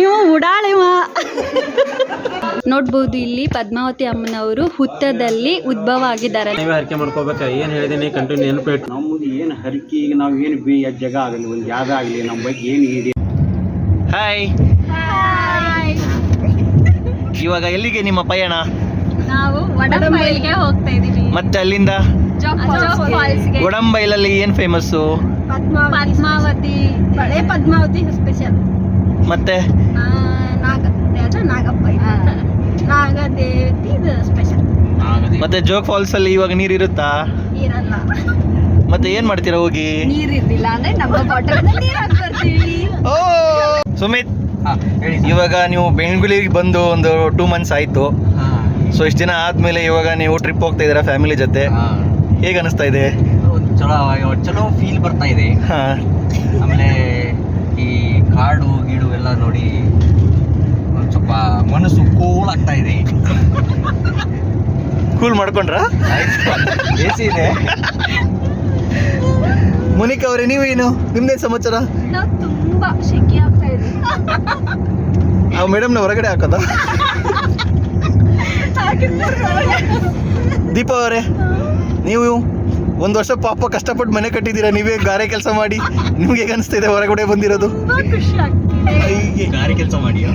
ಇವ ಉಡಾಳಿವ ನೋಡ್ಬೋದು ಇಲ್ಲಿ ಪದ್ಮಾವತಿ ಅಮ್ಮನವರು ಹುತ್ತದಲ್ಲಿ ಉದ್ಭವ ಆಗಿದ್ದಾರೆ. ನೀವೇ ಹರಕೆ ಮಾಡ್ಕೋಬೇಕಾ? ಏನ್ ಹೇಳಿದೀನಿ? ಕಂಟಿನ್ಯೂ ನೆನಪಿಟ್ಟು ನಮ್ದು ನಮ್ಮದು ಏನು ಹರಕೆ ಈಗ ನಾವು ಏನು ಬಿ ಜಾಗ ಆಗಲಿ ಒಂದು ಜಾಗ ಆಗಲಿ ನಮ್ಮ ಬಗ್ಗೆ ಏನು ಇದೆ ಹಾಯ್ ಇವಾಗ ಎಲ್ಲಿಗೆ ನಿಮ್ಮ ಪಯಣ? ನಾವು ವಡಂಬೈಲ್ಗೆ ಹೋಗ್ತಾ ಇದೀವಿ ಮತ್ತೆ ಅಲ್ಲಿಂದ? ಗುಡಂಬೈಲಲ್ಲಿ ಏನ್ ಫೇಮಸ್ಸು ಪದ್ಮಾವತಿ. ಪದ್ಮಾವತಿ. ಸ್ಪೆಷಲ್ ಮತ್ತೆ? ನಾಗ ಯಾವ್ದು ನಾಗಪ್ಪ ನಾಗದೇವತಿ ಇದು ಸ್ಪೆಷಲ್ ಮತ್ತೆ ಜೋಗ್ ಫಾಲ್ಸ್ ಅಲ್ಲಿ ಇವಾಗ ನೀರ್ ಇರುತ್ತಾ? ಮತ್ತೆ ಏನ್ ಮಾಡ್ತೀರಾ ಹೋಗಿ? ನೀರ್ ಇರ್ಲಿಲ್ಲ ಅಂದ್ರೆ ನಮ್ಮ ಬಾಟಲ್ ನೀರ್ ಹಾಕ್ ಬರ್ತೀವಿ. ಓ! ಸುಮಿತ್ ಇವಾಗ ನೀವು ಬೆಂಗಳೂರಿಗೆ ಬಂದು ಒಂದು ಟೂ ಮಂತ್ಸ್ ಆಯ್ತು. ಸೊ ಇಷ್ಟು ದಿನ ಆದ್ಮೇಲೆ ಇವಾಗ ನೀವು ಟ್ರಿಪ್ ಹೋಗ್ತಾ ಇದೀರಾ ಫ್ಯಾಮಿಲಿ ಜೊತೆ? ಹೇಗೆ ಅನಿಸ್ತಾ ಇದೆ? ಚಲೋ ಚಲೋ ಫೀಲ್ ಬರ್ತಾ ಇದೆ. ಹಾ. ಆಮೇಲೆ ಕಾಡು ಗೀಡು ಎಲ್ಲ ನೋಡಿ ಒಂದು ಸ್ವಲ್ಪ ಮನಸ್ಸು ಕೂಲ್ ಆಗ್ತಾ ಇದೆ. ಕೂಲ್ ಮಾಡ್ಕೊಂಡ್ರಾ? ಸಿ ಇದೆ. ಮುನಿಕ್ ಅವರೇ ನೀವೇನು ನಿಮ್ದೇನ್ ಸಮಾಚಾರ? ನಾವು ತುಂಬಾ ಶೆಕೆ ಆಗ್ತಾ ಇದೆ ಆ ಮೇಡಮ್ನ ಹೊರಗಡೆ ಹಾಕೋದ? ದೀಪ ಅವರೇ ನೀವು? ಒಂದು ವರ್ಷ ಪಾಪ ಕಷ್ಟಪಟ್ಟು ಮನೆ ಕಟ್ಟಿದ್ದೀರಾ? ನೀವೇ ಗಾರೆ ಕೆಲಸ ಮಾಡಿ. ನಿಮ್ಗೆ ಹೇಗೆ ಅನಿಸ್ತಾ ಇದೆ ಹೊರಗಡೆ ಬಂದಿರೋದು? ತುಂಬಾ ಖುಷಿ ಆಗ್ತಿದೆ. ಹೀಗೆ. ಗಾರಿ ಕೆಲಸ ಮಾಡಿ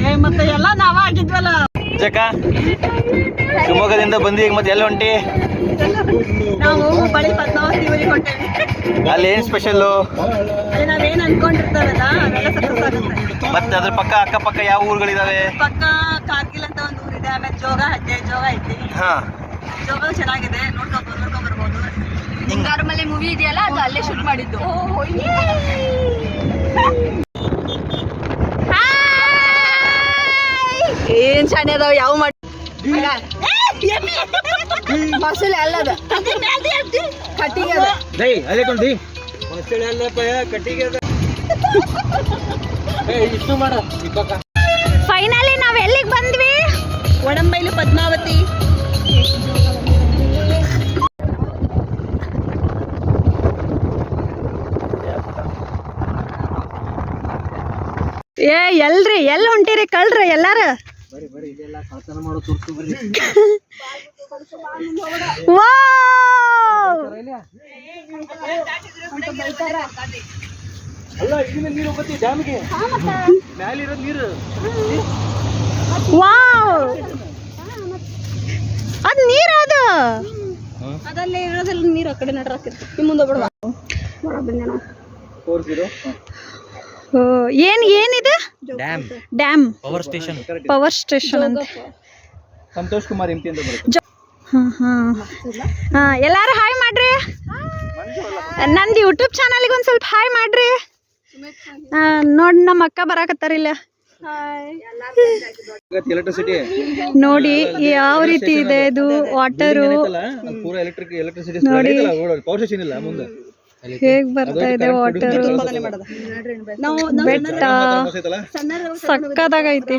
ಏ, ಮತ್ತೆ ಎಲ್ಲ ನಾವ ಆಗಿದ್ವಲ್ಲ. ಜಕ ಶಿವಮೊಗ್ಗದಿಂದ ಬಂದಿ ಈಗ ಮತ್ತೆ ಎಲ್ಲ ಹೊಂಟಿ? ಅಲ್ಲಿ ಏನ್ ಸ್ಪೆಷಲ್ ಅಲ್ಲಿ ನಾವೇನ್ ಅನ್ಕೊಂಡಿರ್ತಾರಲ್ಲ ಅದೆಲ್ಲ ಸಕ್ಸಸ್ ಆಗುತ್ತೆ. ಮತ್ತೆ ಅದ್ರ ಪಕ್ಕ ಅಕ್ಕಪಕ್ಕ ಯಾವ ಊರುಗಳಿದಾವೆ? ಪಕ್ಕ ಕಾರ್ಗಿಲ್ ಅಂತ ಒಂದು ಊರಿದೆ ಆಮೇಲೆ ಜೋಗ ಹಜ್ಜೆ ಜೋಗ ಐತಿ. ಹಾ. ಜೋಗ ಚೆನ್ನಾಗಿದೆ. ನೋಡ್ಕೊಂಡು ನೋಡ್ಕೊಂಡ್ ಬರ್ಬೋದು ಹಿಂಗಾರು ಮಲೆ ಮೂವಿ ಇದೆಯಲ್ಲ ಅದು ಅಲ್ಲೇ ಶೂಟ್ ಮಾಡಿದ್ದು. ಏನ್ ಶಾಣೆ ಅದಾವ ಯಾವ ಮಾಡಿ ಮಸೂಲೆ ಅಲ್ಲದ. ಕಟ್ಟಿಗೆ ಅದ. ದೈ ಅದೇ ಕೊಂಡಿ ಕಟ್ಟಿಗೆ ಇಷ್ಟು ಮಾಡ ಇಪ್ಪಕ್ಕ. ಎಲ್ರಿ ಎಲ್ಲಿ ಹೊಂಟಿರಿ ಕಳ್ರಿ ಎಲ್ಲಾರ. ಬರಿ ಬರಿ ಇದೆಲ್ಲ ಕಳ್ತನ ಮಾಡೋ ತುರ್ತು ಬರ್ರಿ ವಾವ್! ಅದ್ ನೀರ ಅದು. ಅದಲ್ಲೇ ಇರೋದಿಲ್ಲ ನೀರು ಆ ಕಡೆ ನಡ್ರಿ ನಿಮ್ಮ ಮುಂದೆ ಬಿಡುವ ಏನ್ ಏನಿದೆ? Dam dam power station power station ಅಂತ. ಸಂತೋಷ್ ಕುಮಾರ್ ಎಂಪಿ ಅಂತ ಬರುತ್ತೆ. ಜ- ಹಾ ಹಾ. ಹಾ ಎಲ್ಲಾರು ಹಾಯ್ ಮಾಡ್ರಿ. ನಂದು ಯೂಟ್ಯೂಬ್ ಚಾನಲ್ಗೆ ಒಂದು ಸ್ವಲ್ಪ ಹಾಯ್ ಮಾಡ್ರಿ. ನೋಡಿ ನಮ್ಮ ಅಕ್ಕ ಬರಾಕತ್ತಾರ ಇಲ್ಲ. ಎಲೆಕ್ಟ್ರಿಸಿಟಿ ನೋಡಿ ಯಾವ ರೀತಿ ಇದೆ ಇದು ವಾಟರು ಎಲೆಕ್ಟ್ರಿಕ್ ಎಲೆಕ್ಟ್ರಿಸಿಟಿ ನೋಡಿ. ಹೇಗ್ ಬರ್ತಾ ಇದೆ ವಾಟರ್ ಬೆಟ್ಟ ಸಕ್ಕದಾಗೈತಿ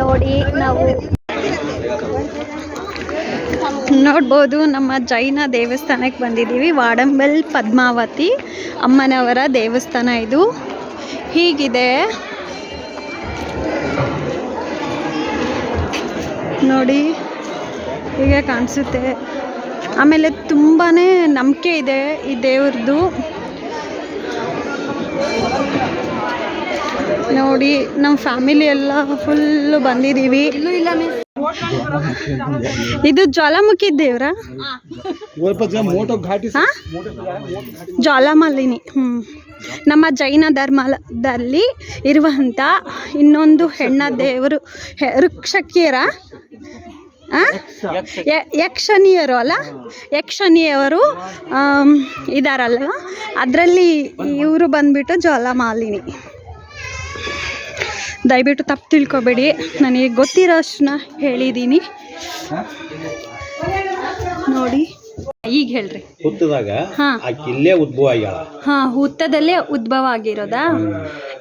ನೋಡಿ ನಾವು ನೋಡ್ಬೋದು ನಮ್ಮ ಜೈನ ದೇವಸ್ಥಾನಕ್ಕೆ ಬಂದಿದ್ದೀವಿ. ವಾಡಂಬೆಲ್ ಪದ್ಮಾವತಿ ಅಮ್ಮನವರ ದೇವಸ್ಥಾನ ಇದು. ಹೀಗಿದೆ. ನೋಡಿ ಹೀಗೆ ಕಾಣಿಸುತ್ತೆ. ಆಮೇಲೆ ತುಂಬಾ ನಂಬಿಕೆ ಇದೆ ಈ ದೇವ್ರದ್ದು ನೋಡಿ ನಮ್ಮ ಫ್ಯಾಮಿಲಿ ಎಲ್ಲ ಫುಲ್ಲು ಬಂದಿದ್ದೀವಿ ಇದು ಜ್ವಾಲಾಮುಖಿ ದೇವ್ರ? ಜ್ವಾಲಾಮಾಲಿನಿ ಹ್ಞೂ ನಮ್ಮ ಜೈನ ಧರ್ಮದಲ್ಲಿ ಇರುವಂಥ ಇನ್ನೊಂದು ಹೆಣ್ಣ ದೇವರು, ಹೆ- ವೃಕ್ಷಕಿಯರ ಆ? ಯ- ಯಕ್ಷಣಿಯರು ಅಲ್ಲ? ಯಕ್ಷಣಿಯವರು ಆಮ್, ಇದಾರಲ್ಲ ಅದರಲ್ಲಿ ಇವರು ಬಂದ್ಬಿಟ್ಟು ಜ್ವಾಲಾಮಾಲಿನಿ ದಯವಿಟ್ಟು ತಪ್ಪು ತಿಳ್ಕೊಬೇಡಿ. ನನಗೆ ಗೊತ್ತಿರೋ ಅಷ್ಟನ್ನ ಹೇಳಿದ್ದೀನಿ ನೋಡಿ. ಈಗ ಹೇಳ್ರಿ. ಹುತ್ತದಾಗ ಹಾ. ಉದ್ಭವ ಆಗ್ಯಾಳ. ಹಾ ಹುತ್ತದಲ್ಲೇ ಉದ್ಭವ ಆಗಿರೋದಾ?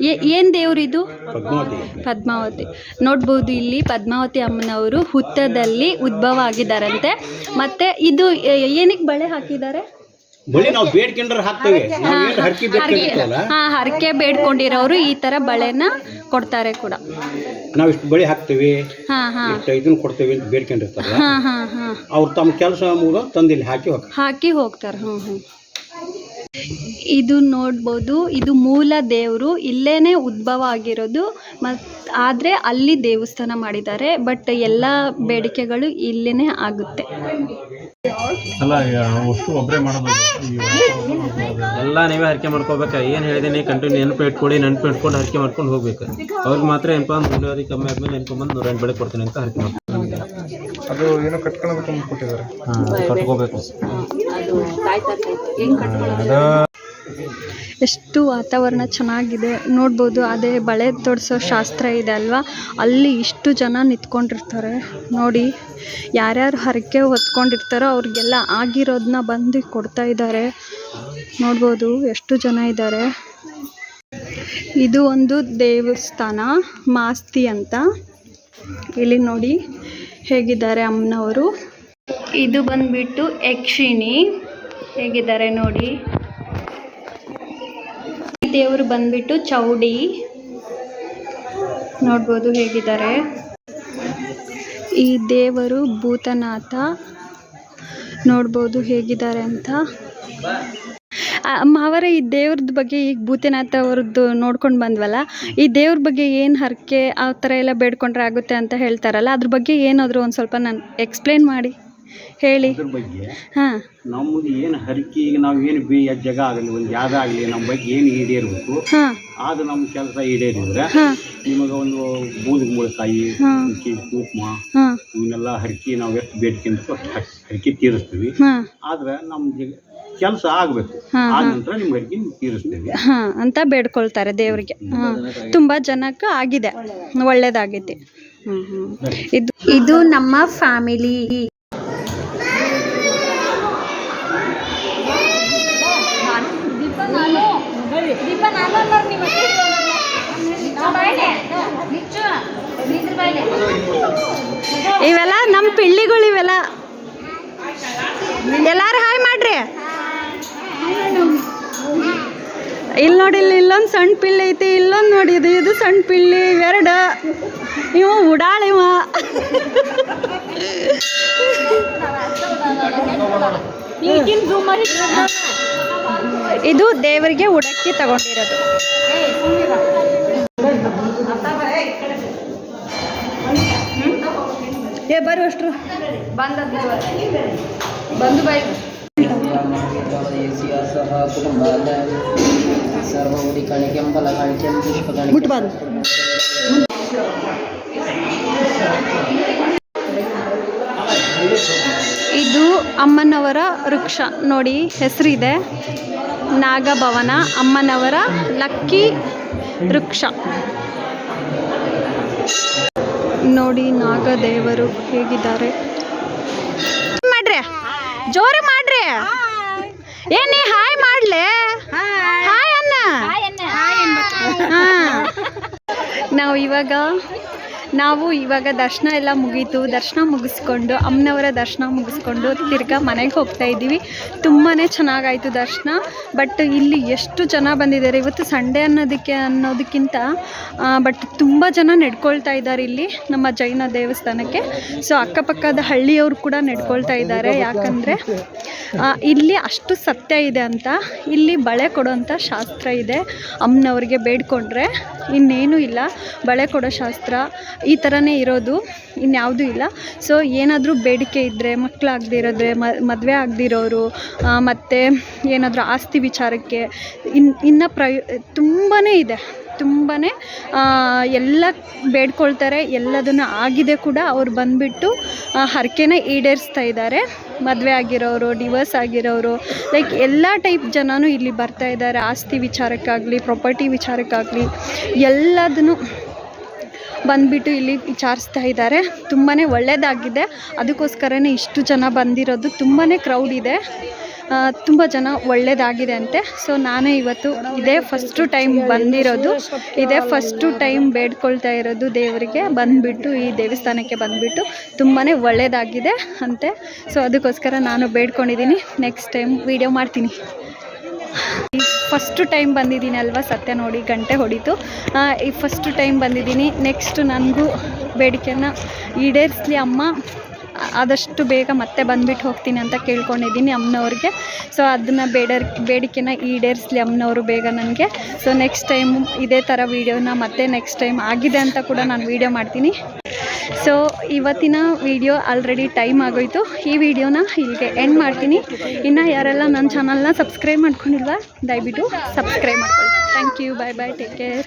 ಏ- ಏನ್ ದೇವ್ರಿದು ಪದ್ಮಾವತಿ. ಪದ್ಮಾವತಿ. ನೋಡ್ಬೋದು ಇಲ್ಲಿ ಪದ್ಮಾವತಿ ಅಮ್ಮನವರು ಹುತ್ತದಲ್ಲಿ ಉದ್ಭವ ಆಗಿದ್ದಾರಂತೆ. ಮತ್ತೆ ಇದು ಏ- ಏನಕ್ಕೆ ಬಳೆ ಹಾಕಿದ್ದಾರೆ? ಬಳಿ ನಾವು ಬೇಡ್ಕೊಂಡ್ರೆ ಹಾಕ್ತೇವೆ. ನಾವು ಏನು ಹರಕೆ ಬೇಡ್ಕೊಂಡಿರ್ತೇವಲ್ಲ ಹಾ ಹರಕೆ ಬೇಡ್ಕೊಂಡಿರೋರು ಈ ತರ ಬಳೆನ ಕೊಡ್ತಾರೆ ಕೂಡ. ನಾವು ಇಷ್ಟು ಬಳಿ ಹಾಕ್ತೇವೆ. ಹಾ ಹಾ. ಇಷ್ಟು ಇದನ್ನ ಕೊಡ್ತೇವೆ ಅಂತ ಬೇಡ್ಕೊಂಡಿರ್ತಾರಲ್ಲ ಹಾ ಹಾ ಹಾ. ಅವ್ರು ತಮ್ಮ ಕೆಲಸ ಮುಗಿದ ತಂದು ಇಲ್ಲಿ ಹಾಕಿ ಹೋಗ್ತಾರೆ. ಹಾಕಿ ಹೋಗ್ತಾರೆ ಹ್ಞೂ ಹ್ಞೂ ಇದು ನೋಡ್ಬೋದು ಇದು ಮೂಲ ದೇವರು ಇಲ್ಲೇನೆ ಉದ್ಭವ ಆಗಿರೋದು ಮತ್ತು ಆದರೆ ಅಲ್ಲಿ ದೇವಸ್ಥಾನ ಮಾಡಿದ್ದಾರೆ ಬಟ್ ಎಲ್ಲ ಬೇಡಿಕೆಗಳು ಇಲ್ಲೇ ಆಗುತ್ತೆ. ಅಲ್ಲ ಅಷ್ಟು ಒಬ್ಬರೇ ಮಾಡೋದು ಎಲ್ಲ ನೀವೇ ಹರಕೆ ಮಾಡ್ಕೋಬೇಕು. ಏನು ಹೇಳಿದೀನಿ ಕಂಟಿನ್ಯೂ ನೆನಪು ಇಟ್ಕೊಡಿ ನೆನಪು ಇಟ್ಕೊಂಡು ಹರಕೆ ಮಾಡ್ಕೊಂಡು ಹೋಗ್ಬೇಕು. ಅವ್ರಿಗೆ ಮಾತ್ರ ಏನಪ್ಪ ಅಂದ್ರೆ ಮುಂದುವರಿ ಕಮ್ಮಿ ಆದ್ಮೇಲೆ ನೆನ್ಕೊಂಬಂದು ನೂರ ಎಂಟು ಬೆಳೆ ಕೊಡ್ತೀನಿ ಅಂತ ಹರಕೆ ಮಾಡ್ಕೊಂಡು ಅದು ಏನೋ ಕಟ್ಕೊಳ್ಬೇಕು ಅಂತ ಕೊಟ್ಟಿದ್ದಾರೆ ಹಾಂ ಕಟ್ಕೋಬೇಕು. ಎಷ್ಟು ವಾತಾವರಣ ಚೆನ್ನಾಗಿದೆ ನೋಡ್ಬೋದು, ಅದೇ ಬಳೆ ತೊಡಿಸೋ ಶಾಸ್ತ್ರ ಇದೆ ಅಲ್ವಾ? ಅಲ್ಲಿ ಇಷ್ಟು ಜನ ನಿಂತ್ಕೊಂಡಿರ್ತಾರೆ. ನೋಡಿ, ಯಾರ್ಯಾರು ಹರಕೆ ಹೊತ್ಕೊಂಡಿರ್ತಾರೋ ಅವ್ರಿಗೆಲ್ಲ ಆಗಿರೋದನ್ನ ಬಂದು ಕೊಡ್ತಾ ಇದ್ದಾರೆ. ನೋಡ್ಬೋದು ಎಷ್ಟು ಜನ ಇದ್ದಾರೆ. ಇದು ಒಂದು ದೇವಸ್ಥಾನ, ಮಾಸ್ತಿ ಅಂತ. ಇಲ್ಲಿ ನೋಡಿ ಹೇಗಿದ್ದಾರೆ ಅಮ್ಮನವರು. ಇದು ಬಂದ್ಬಿಟ್ಟು ಯಕ್ಷಿಣಿ. ಹೇಗಿದ್ದಾರೆ ನೋಡಿ. ದೇವರು ಬಂದ್ಬಿಟ್ಟು ಚೌಡಿ. ನೋಡ್ಬೋದು ಹೇಗಿದ್ದಾರೆ. ಈ ದೇವರು ಭೂತನಾಥ. ನೋಡ್ಬೋದು ಹೇಗಿದ್ದಾರೆ ಅಂತ. ಮಾವರ ಈ ದೇವ್ರದ ಬಗ್ಗೆ ಈಗ ಭೂತನಾಥ ಅವ್ರದ್ದು ನೋಡ್ಕೊಂಡು ಬಂದ್ವಲ್ಲ, ಈ ದೇವ್ರ ಬಗ್ಗೆ ಏನು ಹರಕೆ ಆ ಥರ ಎಲ್ಲ ಬೇಡ್ಕೊಂಡ್ರೆ ಆಗುತ್ತೆ ಅಂತ ಹೇಳ್ತಾರಲ್ಲ, ಅದ್ರ ಬಗ್ಗೆ ಏನಾದರೂ ಒಂದು ಸ್ವಲ್ಪ ನಾನು ಎಕ್ಸ್ಪ್ಲೇನ್ ಮಾಡಿ. ಹೇಳಿ. ಅದ್ರ ಬಗ್ಗೆ ಹಾಂ. ನಮ್ಮದು ಏನು ಹರಕೆ ಈಗ ನಾವು ಏನು ಬಿ ಜಗ ಆಗಲಿ ಒಂದು ಜಾಗ ಆಗಲಿ ನಮ್ಮ ಬಗ್ಗೆ ಏನು ಈಡೇರಬೇಕು ಹಾಂ. ಅದು ನಮ್ಮ ಕೆಲಸ ಈಡೇರಿದ್ರೆ ಹಾಂ. ನಿಮಗೆ ಒಂದು ಬೂದು ಮುಳಕಾಯಿ ಹಾಂ. ಕುಂಕುಮ ಹಾಂ. ಇವನ್ನೆಲ್ಲ ಹರಕೆ ನಾವು ಎಷ್ಟು ಬೇಡ್ಕೊಂತ ಅಷ್ಟು ಹರಕೆ ತೀರಿಸ್ತೀವಿ. ಹಾಂ. ಆದ್ರೆ ನಮ್ಮ ಕೆಲಸ ಆಗಬೇಕು. ಹಾಂ, ಆದ ನಂತರ ನಿಮ್ಮ ಹರಕೆ ತೀರಿಸ್ತೀವಿ. ಹಾ ಅಂತ ಬೇಡ್ಕೊಳ್ತಾರೆ ದೇವರಿಗೆ. ಹಾ. ತುಂಬಾ ಜನಕ್ಕೆ ಆಗಿದೆ. ಒಳ್ಳೇದಾಗೈತಿ ಇದು ನಮ್ಮ ಫ್ಯಾಮಿಲಿ ಇವೆಲ್ಲ ನಮ್ಮ ಪಿಳ್ಳಿಗಳು ಇವೆಲ್ಲ ಎಲ್ಲಾರು ಹಾಯ್ ಮಾಡ್ರಿ ಇಲ್ಲಿ ನೋಡಿ ಇಲ್ಲಿ ಇಲ್ಲೊಂದು ಸಣ್ಣ ಪಿಳ್ಳಿ ಐತಿ ಇಲ್ಲೊಂದು ನೋಡಿ ಇದು ಸಣ್ಣ ಪಿಳ್ಳಿ ಇವೆರಡು ಇವ ಉಡಾಳ ಇವ. ಇದು ದೇವರಿಗೆ ಉಡಕ್ಕಿ ತಗೊಂಡಿರೋದು. ಏ ಬರು ಅಷ್ಟ್ರು. ಬಂದು ಮುಟ್ಬಾರ್ದು ಇದು ಅಮ್ಮನವರ ವೃಕ್ಷ. ನೋಡಿ, ಹೆಸರಿದೆ ನಾಗಭವನ ಅಮ್ಮನವರ ಲಕ್ಕಿ ವೃಕ್ಷ. ನೋಡಿ, ನಾಗದೇವರು ಹೇಗಿದ್ದಾರೆ. ಮಾಡ್ರಿ, ಜೋರು ಮಾಡ್ರಿ. ಏನೇ ಹಾಯ್ ಮಾಡ್ಲೆ. ಹಾಯ್. ಅನ್ನ. ನಾವು ಇವಾಗ ನಾವು ಇವಾಗ ದರ್ಶನ ಎಲ್ಲ ಮುಗೀತು. ದರ್ಶನ ಮುಗಿಸ್ಕೊಂಡು ಅಮ್ಮನವರ ದರ್ಶನ ಮುಗಿಸ್ಕೊಂಡು ತಿರ್ಗಾ ಮನೆಗೆ ಹೋಗ್ತಾ ಇದ್ದೀವಿ. ತುಂಬಾ ಚೆನ್ನಾಗಾಯಿತು ದರ್ಶನ. ಬಟ್ ಇಲ್ಲಿ ಎಷ್ಟು ಜನ ಬಂದಿದ್ದಾರೆ? ಇವತ್ತು ಸಂಡೇ ಅನ್ನೋದಕ್ಕೆ ಅನ್ನೋದಕ್ಕಿಂತ ಬಟ್ ತುಂಬ ಜನ ನಡ್ಕೊಳ್ತಾ ಇದ್ದಾರೆ ಇಲ್ಲಿ ನಮ್ಮ ಜೈನ ದೇವಸ್ಥಾನಕ್ಕೆ. ಸೊ ಅಕ್ಕಪಕ್ಕದ ಹಳ್ಳಿಯವರು ಕೂಡ ನಡ್ಕೊಳ್ತಾ ಇದ್ದಾರೆ. ಯಾಕಂದರೆ ಇಲ್ಲಿ ಅಷ್ಟು ಸತ್ಯ ಇದೆ ಅಂತ. ಇಲ್ಲಿ ಬಳೆ ಕೊಡೋಂಥ ಶಾಸ್ತ್ರ ಇದೆ. ಅಮ್ಮನವ್ರಿಗೆ ಬೇಡ್ಕೊಂಡ್ರೆ ಇನ್ನೇನೂ ಇಲ್ಲ. ಬಳೆ ಕೊಡೋ ಶಾಸ್ತ್ರ ಈ ಥರನೇ ಇರೋದು, ಇನ್ಯಾವುದೂ ಇಲ್ಲ. ಸೊ ಏನಾದರೂ ಬೇಡಿಕೆ ಇದ್ದರೆ ಮಕ್ಕಳಾಗ್ದಿರೋದ್ರೆ ಮದುವೆ ಆಗದಿರೋರು ಮತ್ತು ಏನಾದರೂ ಆಸ್ತಿ ವಿಚಾರಕ್ಕೆ ಇನ್ನು ಇನ್ನು ಪ್ರಯೋ ತುಂಬಾ ಇದೆ. ತುಂಬಾ ಎಲ್ಲ ಬೇಡ್ಕೊಳ್ತಾರೆ, ಎಲ್ಲದನ್ನು ಆಗಿದೆ ಕೂಡ ಅವ್ರು ಬಂದುಬಿಟ್ಟು ಹರಕೆನ ಈಡೇರಿಸ್ತಾ ಇದ್ದಾರೆ. ಮದುವೆ ಆಗಿರೋರು ಡಿವೋರ್ಸ್ ಆಗಿರೋರು ಲೈಕ್ ಎಲ್ಲ ಟೈಪ್ ಜನನೂ ಇಲ್ಲಿ ಬರ್ತಾ ಇದ್ದಾರೆ. ಆಸ್ತಿ ವಿಚಾರಕ್ಕಾಗಲಿ ಪ್ರಾಪರ್ಟಿ ವಿಚಾರಕ್ಕಾಗಲಿ, ಎಲ್ಲದನ್ನು ಬಂದುಬಿಟ್ಟು ಇಲ್ಲಿ ವಿಚಾರಿಸ್ತಾ ಇದ್ದಾರೆ. ತುಂಬಾ ಒಳ್ಳೆಯದಾಗಿದೆ ಅದಕ್ಕೋಸ್ಕರನೇ ಇಷ್ಟು ಜನ ಬಂದಿರೋದು ತುಂಬಾ ಕ್ರೌಡ್ ಇದೆ. ತುಂಬ ಜನ ಒಳ್ಳೆಯದಾಗಿದೆ ಅಂತೆ. ಸೊ ನಾನೇ ಇವತ್ತು ಇದೇ ಫಸ್ಟು ಟೈಮ್ ಬಂದಿರೋದು. ಇದೇ ಫಸ್ಟು ಟೈಮ್ ಬೇಡ್ಕೊಳ್ತಾ ಇರೋದು ದೇವರಿಗೆ. ಬಂದುಬಿಟ್ಟು ಈ ದೇವಸ್ಥಾನಕ್ಕೆ ಬಂದುಬಿಟ್ಟು ತುಂಬಾ ಒಳ್ಳೆಯದಾಗಿದೆ ಅಂತೆ. ಸೊ ಅದಕ್ಕೋಸ್ಕರ ನಾನು ಬೇಡ್ಕೊಂಡಿದ್ದೀನಿ. ನೆಕ್ಸ್ಟ್ ಟೈಮ್ ವೀಡಿಯೋ ಮಾಡ್ತೀನಿ. ಫಸ್ಟು ಟೈಮ್ ಬಂದಿದ್ದೀನಿ ಅಲ್ವಾ? ಸತ್ಯ ನೋಡಿ ಗಂಟೆ ಹೊಡೀತು. ಈ ಫಸ್ಟು ಟೈಮ್ ಬಂದಿದ್ದೀನಿ. ನೆಕ್ಸ್ಟ್ ನನಗೂ ಬೇಡಿಕೆನ ಈಡೇರಿಸ್ಲಿ ಅಮ್ಮ. ಆದಷ್ಟು ಬೇಗ ಮತ್ತೆ ಬಂದ್ಬಿಟ್ಟು ಹೋಗ್ತೀನಿ ಅಂತ ಕೇಳ್ಕೊಂಡಿದ್ದೀನಿ ಅಮ್ಮನವ್ರಿಗೆ. ಸೊ ಅದನ್ನು ಬೇಡ ಬೇಡಿಕೆನ ಈಡೇರಿಸಲಿ ಅಮ್ಮನವರು ಬೇಗ ನನಗೆ. ಸೊ ನೆಕ್ಸ್ಟ್ ಟೈಮ್ ಇದೇ ಥರ ವೀಡಿಯೋನ ಮತ್ತೆ ನೆಕ್ಸ್ಟ್ ಟೈಮ್ ಆಗಿದೆ ಅಂತ ಕೂಡ ನಾನು ವೀಡಿಯೋ ಮಾಡ್ತೀನಿ. ಸೊ ಇವತ್ತಿನ ವಿಡಿಯೋ ಆಲ್ರೆಡಿ ಟೈಮ್ ಆಗೋಯ್ತು. ಈ ವಿಡಿಯೋನ ಇಲ್ಲಿಗೆ ಎಂಡ್ ಮಾಡ್ತೀನಿ. ಇನ್ನು ಯಾರೆಲ್ಲ ನನ್ನ ಚಾನಲ್ನ ಸಬ್ಸ್ಕ್ರೈಬ್ ಮಾಡ್ಕೊಂಡಿಲ್ವ, ದಯವಿಟ್ಟು ಸಬ್ಸ್ಕ್ರೈಬ್ ಮಾಡ್ಕೊಳ್ಳಿ. Thank you bye bye take care